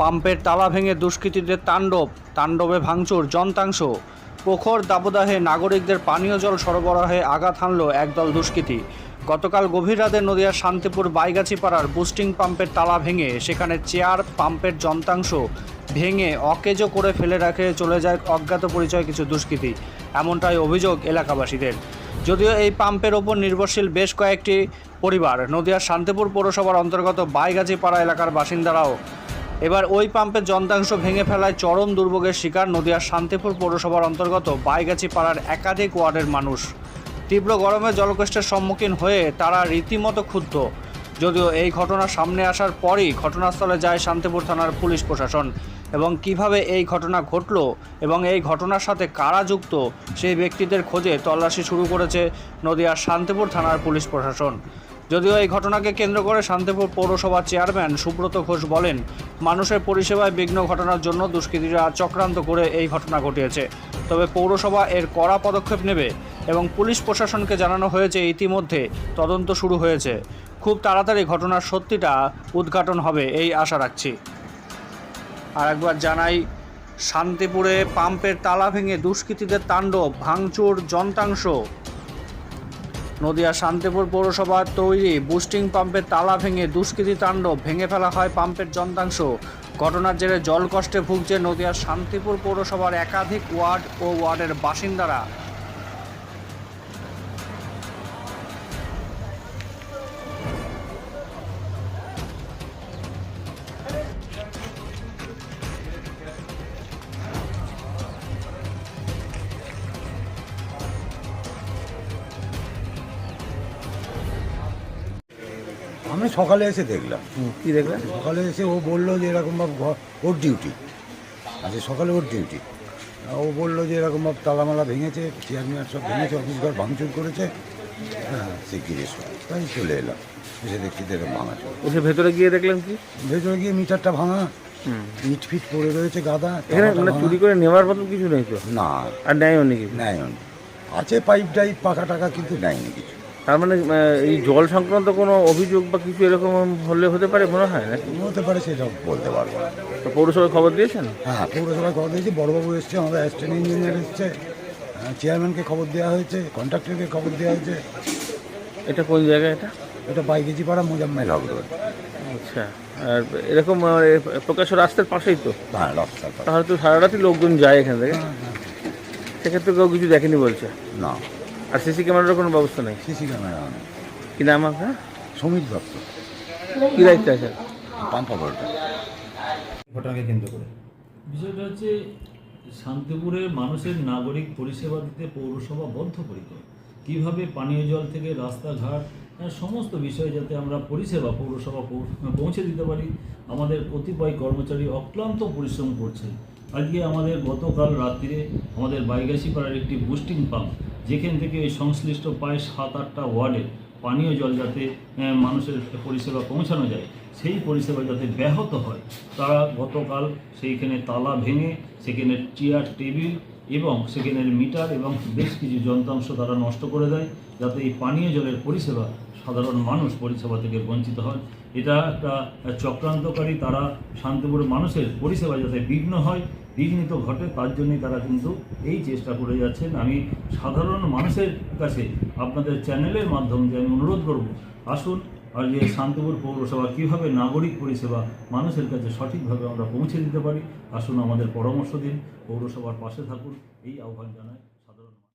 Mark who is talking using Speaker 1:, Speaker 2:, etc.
Speaker 1: পাম্পের তালা ভেঙে দুষ্কৃতীদের তাণ্ডব, তাণ্ডবে ভাঙচুর, যন্ত্রাংশ। প্রখর দাবদাহে নাগরিকদের পানীয় জল সরবরাহে আঘাত হানল একদল দুষ্কৃতী। গতকাল গভীর রাতে নদিয়ার শান্তিপুর বাইগাছিপাড়ার বুস্টিং পাম্পের তালা ভেঙে সেখানে চেয়ার, পাম্পের যন্ত্রাংশ ভেঙে অকেজো করে ফেলে রাখে চলে যায় অজ্ঞাত পরিচয় কিছু দুষ্কৃতী, এমনটাই অভিযোগ এলাকাবাসীদের। যদিও এই পাম্পের ওপর নির্ভরশীল বেশ কয়েকটি পরিবার, নদিয়ার শান্তিপুর পৌরসভার অন্তর্গত বাইগাছিপাড়া এলাকার বাসিন্দারাও এবার ওই পাম্পের যন্ত্রাংশ ভেঙে ফেলায় চরম দুর্ভোগের শিকার নদিয়ার শান্তিপুর পৌরসভার অন্তর্গত বাইগাছি পাড়ার একাধিক ওয়ার্ডের মানুষ। তীব্র গরমে জলকষ্টের সম্মুখীন হয়ে তারা রীতিমতো ক্ষুব্ধ। যদিও এই ঘটনা সামনে আসার পরই ঘটনাস্থলে যায় শান্তিপুর থানার পুলিশ প্রশাসন। এবং কীভাবে এই ঘটনা ঘটলো এবং এই ঘটনার সাথে কারা যুক্ত, সেই ব্যক্তিদের খোঁজে তল্লাশি শুরু করেছে নদিয়ার শান্তিপুর থানার পুলিশ প্রশাসন। যদিও এই ঘটনাকে কেন্দ্র করে শান্তিপুর পৌরসভার চেয়ারম্যান সুব্রত ঘোষ বলেন, মানুষের পরিষেবায় বিঘ্ন ঘটনার জন্য দুষ্কৃতীরা চক্রান্ত করে এই ঘটনা ঘটিয়েছে। তবে পৌরসভা এর কড়া পদক্ষেপ নেবে এবং পুলিশ প্রশাসনকে জানানো হয়েছে ইতিমধ্যে তদন্ত শুরু হয়েছে। খুব তাড়াতাড়ি ঘটনার সত্যিটা উদ্ঘাটন হবে এই আশা রাখছি। আর একবার জানাই, শান্তিপুরে পাম্পের তালা ভেঙে দুষ্কৃতীদের তাণ্ডব, ভাঙচুর, যন্ত্রাংশ নদিয়া শান্তিপুর পৌরসভার তৈরি বুস্টিং পাম্পের তালা ভেঙে দুষ্কৃতি তাণ্ডব ভেঙে ফেলা হয় পাম্পের যন্ত্রাংশ। ঘটনার জেরে জল কষ্টে ভুগছে নদিয়ার শান্তিপুর পৌরসভার একাধিক ওয়ার্ড ও ওয়ার্ডের বাসিন্দারা।
Speaker 2: আমি সকালে এসে দেখলাম।
Speaker 3: কি দেখলেন?
Speaker 2: সকালে এসে ও বলল যে এরকমভাবে ঘর- ওর ডিউটি আজকে সকালে ওর ডিউটি ও বলল যে এরকমভাবে তালামালা ভেঙেছে চেয়ারম্যান সব ভেঙেছে অফিস ঘর ভাঙচুর করেছে। হ্যাঁ সে গিয়ে তাই চলে এলাম। এসে দেখছি তো এরকম ভাঙা চলে।
Speaker 3: ভেতরে গিয়ে দেখলাম কি?
Speaker 2: ভেতরে গিয়ে মিটারটা ভাঙা। ইট ফিট পড়ে রয়েছে গাদা
Speaker 3: এখানে মানে চুরি করে নেওয়ার মতন কিছু নেই তো?
Speaker 2: না।
Speaker 3: আর নেয়ও নাকি
Speaker 2: নেয় আছে পাইপ টাইপ পাকা টাকা কিন্তু নেয়নি কিছু।
Speaker 3: তার মানে এই জল সংক্রান্ত কোনো অভিযোগ বা কিছু এরকম হলে হতে পারে মনে হয় নাকি?
Speaker 2: হতে পারে সেটা বলতে পারব
Speaker 3: তো পৌরসভায় খবর দিয়েছেন?
Speaker 2: হ্যাঁ পৌরসভায় খবর দিয়েছি বড়বাবু এসছে আমাদের অ্যাসিস্ট্যান্ট ইঞ্জিনিয়ার এসছে হ্যাঁ, চেয়ারম্যানকে খবর দেওয়া হয়েছে কন্ট্রাক্টরকে খবর দেওয়া হয়েছে।
Speaker 3: এটা কোন জায়গায় এটা?
Speaker 2: এটা বাইকেজি পাড়া মোজাম্মেল হক রোড।
Speaker 3: আচ্ছা আর এরকম প্রকাশ্য রাস্তার পাশেই তো?
Speaker 2: হ্যাঁ রাস্তার
Speaker 3: তাহলে তো সারা রাতই লোকজন যায় এখান থেকে। সেক্ষেত্রে কেউ কিছু দেখেনি বলছে?
Speaker 2: না।
Speaker 3: আর সিসি ক্যামেরার কোনো ব্যবস্থা নেই?
Speaker 2: সিসি ক্যামেরা নেই।
Speaker 3: কি নাম আপনার?
Speaker 2: সমীর দত্ত।
Speaker 3: কি দায়িত্ব আছে?
Speaker 2: পাম্পা বলটা
Speaker 4: ঘটনাকে কেন্দ্র করে।
Speaker 5: বিষয়টা হচ্ছে শান্তিপুরের মানুষের নাগরিক পরিষেবা দিতে পৌরসভা বদ্ধপরিকর কীভাবে পানীয় জল থেকে রাস্তাঘাট হ্যাঁ, সমস্ত বিষয়ে যাতে আমরা পরিষেবা পৌরসভা পৌঁছে দিতে পারি আমাদের কতিপয় কর্মচারী অক্লান্ত পরিশ্রম করছে। আজকে আমাদের গতকাল রাত্রিরে আমাদের বাইগাছি পাড়ার একটি বুস্টিং পাম্প যেখান থেকে এই সংশ্লিষ্ট প্রায় সাত আটটা ওয়ার্ডে পানীয় জল যাতে মানুষের পরিষেবা পৌঁছানো যায়, সেই পরিষেবা যাতে ব্যাহত হয়, তারা গতকাল সেইখানে তালা ভেঙে, সেখানে চেয়ার, টেবিল এবং সেখানের মিটার এবং বেশ কিছু যন্ত্রাংশ তারা নষ্ট করে দেয়, যাতে এই পানীয় জলের পরিষেবা সাধারণ মানুষ পরিষেবা থেকে বঞ্চিত হয় এটা একটা চক্রান্তকারী তারা শান্তিপুরের মানুষের পরিষেবা যাতে বিঘ্ন হয়, বিঘ্নিত ঘটে, তার জন্যই তারা কিন্তু এই চেষ্টা করে যাচ্ছেন। আমি সাধারণ মানুষের কাছে আপনাদের চ্যানেলের মাধ্যমে আমি অনুরোধ করব, আসুন আর যে শান্তপুর পৌরসভা কীভাবে নাগরিক পরিষেবা মানুষের কাছে সঠিকভাবে আমরা পৌঁছে দিতে পারি? আসুন আমাদের পরামর্শ দিন, পৌরসভার পাশে থাকুন। এই আহ্বান জানাই।